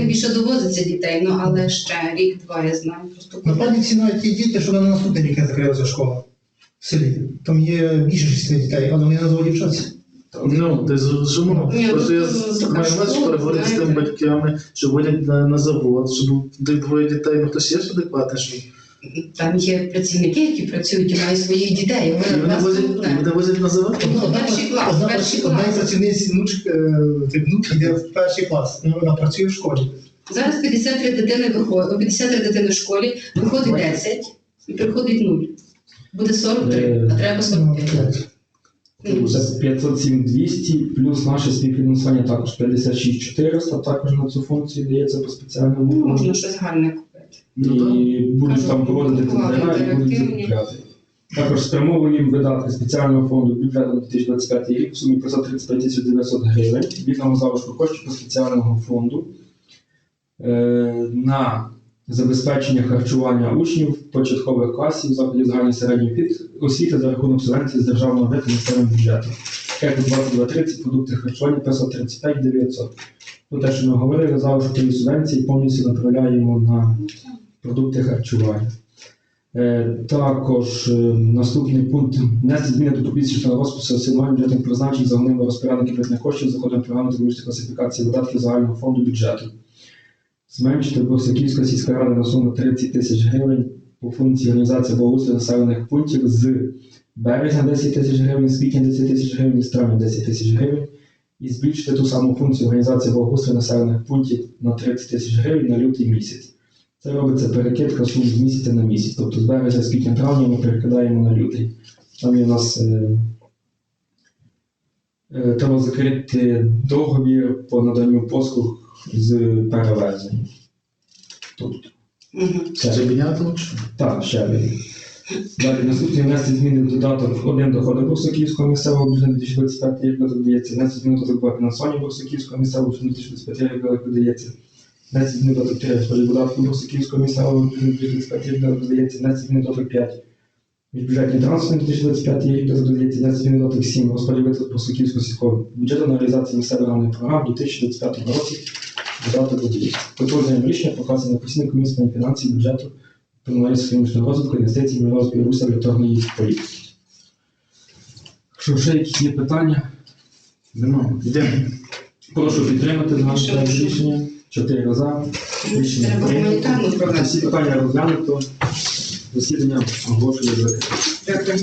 більше довозиться дітей, ну але ще рік-два я знаю. Просто всі навіть ті діти, що на наступний рік не закрилася школа в селі. Там є більше шести дітей, але вони на заводі вчаться. Ну, ти зрозуміло. Ні, Просто я ну, на переговорити з тими батьками, що водять на, на завод, щоб тих двоє дітей, ну хтось є ж адекватний, що Там є працівники, які працюють і мають своїх дітей. Вони вони возять, возять на завод. Ну, перший клас, одна, перший одна клас. працівниць внучка, е, внук йде в перший клас. Ну, Вона працює в школі. Зараз 53 дитини виходить, 53 дитини в школі, виходить 10 і приходить 0. Буде 43, а треба Ну, 45. Ну, Це 507 200, плюс наше співфінансування також 56 400, також на цю функцію дається по спеціальному ну, можна щось гарне Ну, І будуть там проводити тендера і будуть закупляти. Також спрямовуємо видатки спеціального фонду бюджету на 2025 рік в сумі 535 тисяч 900 гривень. Вільного залишку коштів по спеціального фонду е, на забезпечення харчування учнів початкових класів закладів загальної середньої під- освіти за рахунок субвенції з державного бюджету місцевим бюджетом. Кеку 2230, продукти харчування 535 900. Ну, те, що ми говорили, залишок тієї субвенції повністю направляємо на продукти харчування. Е, Також е, наступний пункт внести зміни до дописічного розпису асигнувань бюджетних призначень за головними розпорядники бюджетних коштів заходом програми економічної класифікації видатків загального фонду бюджету. Зменшити Борсаківська сільська рада на суму 30 тисяч гривень по функції організації благоустрою населених пунктів з березня 10 тисяч гривень, з квітня 10 тисяч гривень, з травня 10 тисяч гривень. І збільшити ту саму функцію організації благоустрою населених пунктів на 30 тисяч гривень на лютий місяць. Це робиться перекидка сум з місяця на місяць. Тобто з березня, з квітня травня ми перекидаємо на лютий. Там є у нас е, е, треба закрити договір по наданню послуг з перевезення. Тобто, Мгм. це Щебенятово чи? так, ще один. Далі наступний внести зміни в додаток один доходи Бурсаківського місцевого бюджету 2025 рік додається, внести зміни в додаток два фінансування Бурсаківського місцевого бюджету 2025 рік додається, внести зміни в додаток 3 розподіл податку Бурсаківського місцевого бюджету 2025 рік додається, внести зміни в додаток 5 міжбюджетні трансфери 2025 рік додається, внести зміни в додаток 7 розподіл витрат Бурсаківського сільського бюджету на реалізацію місцевих ранних програм у 2025 році. Додаток 1. Потужне рішення показане на постійній комісії фінансів, бюджету, планування своїм розвитку, інвестицій, розвитку руса регуляторної політики. Якщо ще якісь є питання, немає. Йдемо. прошу підтримати наше рішення. Чотири за. Рішення прийнято. Всі питання розглянуто. Засідання оголошує закрите.